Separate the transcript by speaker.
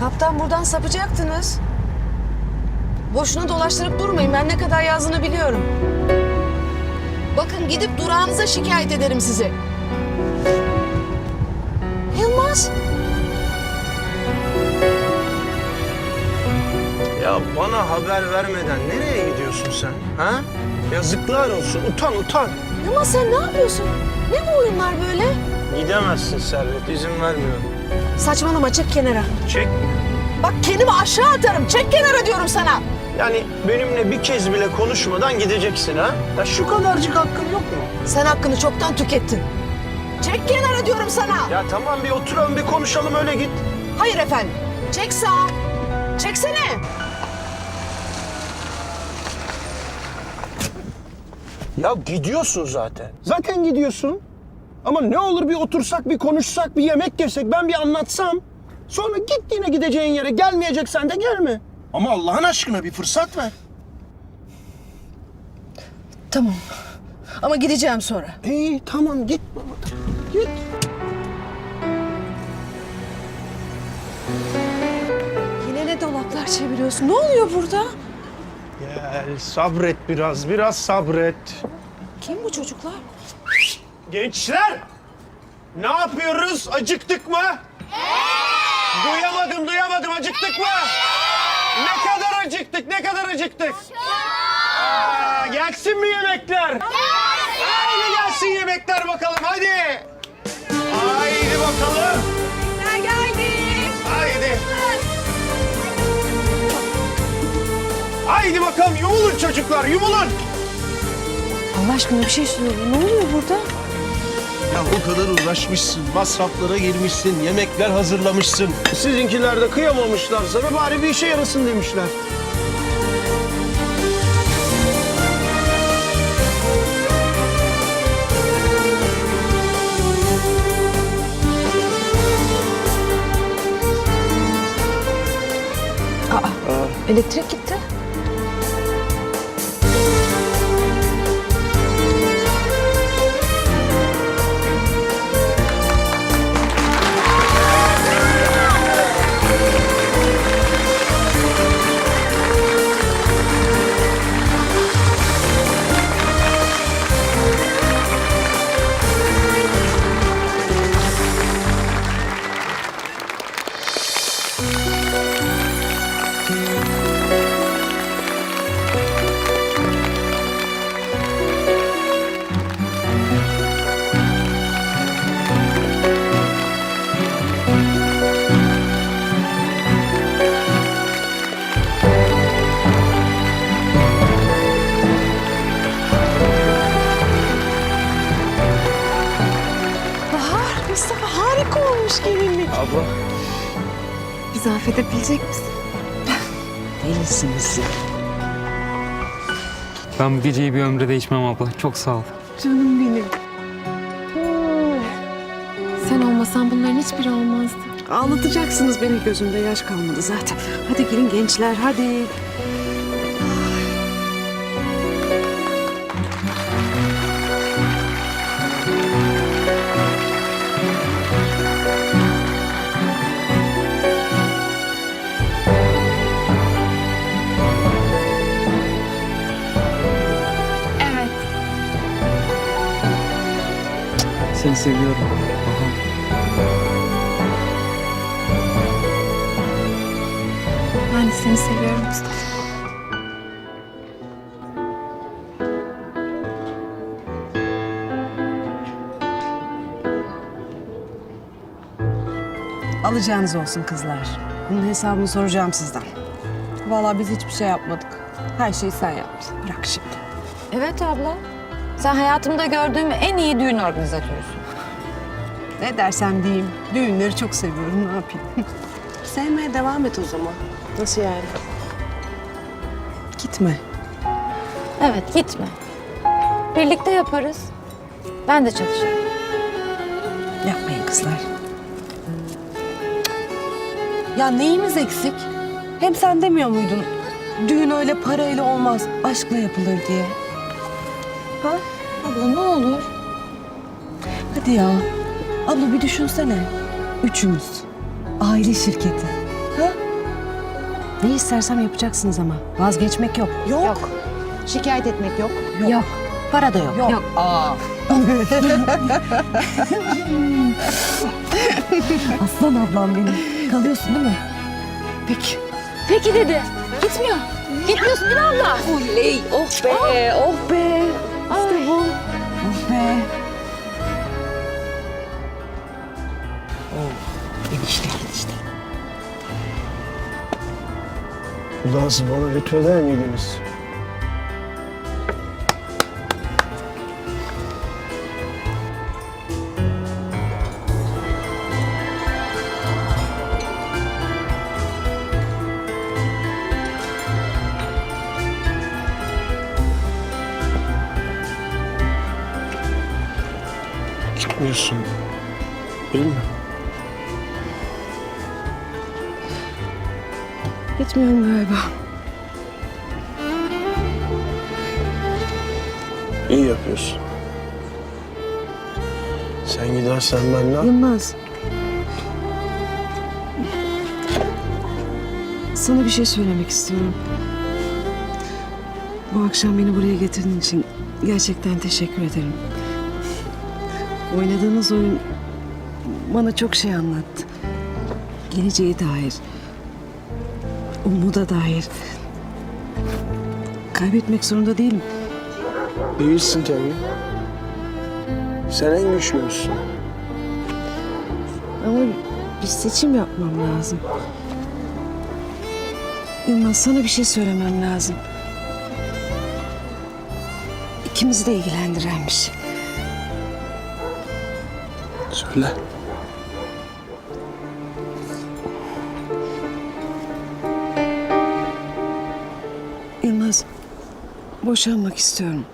Speaker 1: Kaptan buradan sapacaktınız. Boşuna dolaştırıp durmayın. Ben ne kadar yazdığını biliyorum. Bakın gidip durağınıza şikayet ederim sizi. Yılmaz.
Speaker 2: Ya bana haber vermeden nereye gidiyorsun sen? Ha? Yazıklar olsun. Utan utan.
Speaker 1: Yılmaz sen ne yapıyorsun? Ne bu oyunlar böyle?
Speaker 2: Gidemezsin Servet. izin vermiyorum.
Speaker 1: Saçmalama çek kenara.
Speaker 2: Çek.
Speaker 1: Bak kendimi aşağı atarım. Çek kenara diyorum sana.
Speaker 2: Yani benimle bir kez bile konuşmadan gideceksin ha? Ya şu kadarcık hakkın yok mu?
Speaker 1: Sen hakkını çoktan tükettin. Çek kenara diyorum sana.
Speaker 2: Ya tamam bir oturalım bir konuşalım öyle git.
Speaker 1: Hayır efendim. Çek sağa. Çeksene.
Speaker 2: Ya gidiyorsun zaten. Zaten gidiyorsun. Ama ne olur bir otursak, bir konuşsak, bir yemek yesek, ben bir anlatsam. Sonra git yine gideceğin yere. Gelmeyeceksen de gelme. Ama Allah'ın aşkına bir fırsat ver.
Speaker 1: Tamam. Ama gideceğim sonra.
Speaker 2: İyi tamam git baba. Git.
Speaker 1: Yine ne dolaplar çeviriyorsun? Ne oluyor burada?
Speaker 2: Gel sabret biraz, biraz sabret.
Speaker 1: Kim bu çocuklar?
Speaker 2: Gençler! Ne yapıyoruz? Acıktık mı? Duyamadım, duyamadım. Acıktık mı? Ne kadar acıktık, ne kadar acıktık? Aa, gelsin mi yemekler? Haydi gelsin yemekler bakalım, hadi. Haydi bakalım.
Speaker 1: Ben geldim.
Speaker 2: Haydi. Haydi bakalım, yumulun çocuklar, yumulun.
Speaker 1: Allah aşkına bir şey söyle. Ne oluyor burada?
Speaker 2: Ya o kadar uğraşmışsın, masraflara girmişsin, yemekler hazırlamışsın. Sizinkiler de kıyamamışlar sana, bari bir işe yarasın demişler.
Speaker 1: Elektrik gitti.
Speaker 2: Abla.
Speaker 1: Bizi affedebilecek misin? Delisiniz.
Speaker 3: Ben bu geceyi bir ömre değişmem abla. Çok sağ ol.
Speaker 1: Canım benim.
Speaker 4: Sen olmasan bunların hiçbiri olmazdı.
Speaker 1: Ağlatacaksınız beni gözümde yaş kalmadı zaten. Hadi gelin gençler hadi.
Speaker 3: Seni seviyorum. Bahar.
Speaker 4: Ben de seni seviyorum Mustafa.
Speaker 1: Alacağınız olsun kızlar. Bunun hesabını soracağım sizden.
Speaker 5: Vallahi biz hiçbir şey yapmadık. Her şeyi sen yaptın.
Speaker 1: Bırak şimdi.
Speaker 6: Evet abla. Sen hayatımda gördüğüm en iyi düğün organizatörüsün.
Speaker 1: Ne dersem diyeyim. Düğünleri çok seviyorum. Ne yapayım? Sevmeye devam et o zaman. Nasıl yani? Gitme.
Speaker 6: Evet gitme. Birlikte yaparız. Ben de çalışırım.
Speaker 1: Yapmayın kızlar.
Speaker 5: Ya neyimiz eksik? Hem sen demiyor muydun? Düğün öyle parayla olmaz, aşkla yapılır diye. Ha?
Speaker 6: Abla ne olur.
Speaker 5: Hadi ya. Abla bir düşünsene. Üçümüz. Aile şirketi. Ha?
Speaker 1: Ne istersem yapacaksınız ama. Vazgeçmek yok. Yok.
Speaker 6: Şikayet etmek yok.
Speaker 1: Yok. Para da yok.
Speaker 6: Yok. Aa.
Speaker 1: Aslan ablam benim. Kalıyorsun değil mi?
Speaker 6: Peki. Peki dedi. Gitmiyor. Gitmiyorsun değil mi abla? Oley. Oh be. Oh be.
Speaker 2: Siz bana lütfeder miydiniz? Gitmiyorsun. Değil mi?
Speaker 1: Gitmiyorum galiba.
Speaker 2: İyi yapıyorsun. Sen gidersen ben ne
Speaker 1: Yılmaz. Sana bir şey söylemek istiyorum. Bu akşam beni buraya getirdiğin için gerçekten teşekkür ederim. Oynadığınız oyun bana çok şey anlattı. Geleceğe dair, umuda dair. Kaybetmek zorunda değilim.
Speaker 2: Değilsin tabii. Sen en güçlüsün.
Speaker 1: Ama bir seçim yapmam lazım. Yılmaz sana bir şey söylemem lazım. İkimizi de ilgilendiren bir şey.
Speaker 2: Söyle.
Speaker 1: Yılmaz, boşanmak istiyorum.